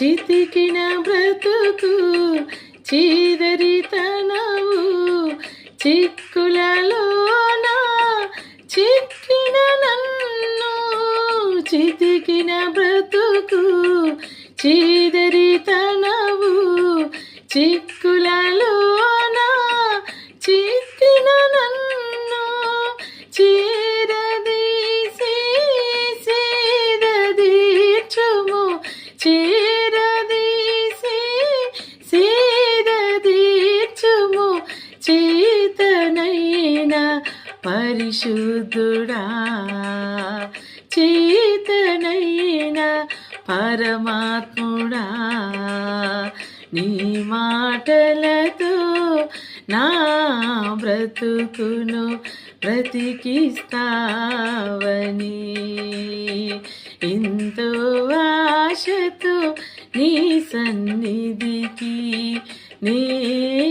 చితికిన బ్రతుకు చీదరితనవు చిక్కులలోన చిక్కిన నన్ను చితికిన బ్రతుకు చీదరితనవు చిక్కులలో చేతనైన పరిశుద్ధుడా. చేతనైన పరమాత్ముడా. నీ మాటలతో నా బ్రతుకును బ్రతికిస్తావని. ఎంతో ఆశతో నీ సన్నిధికి నీ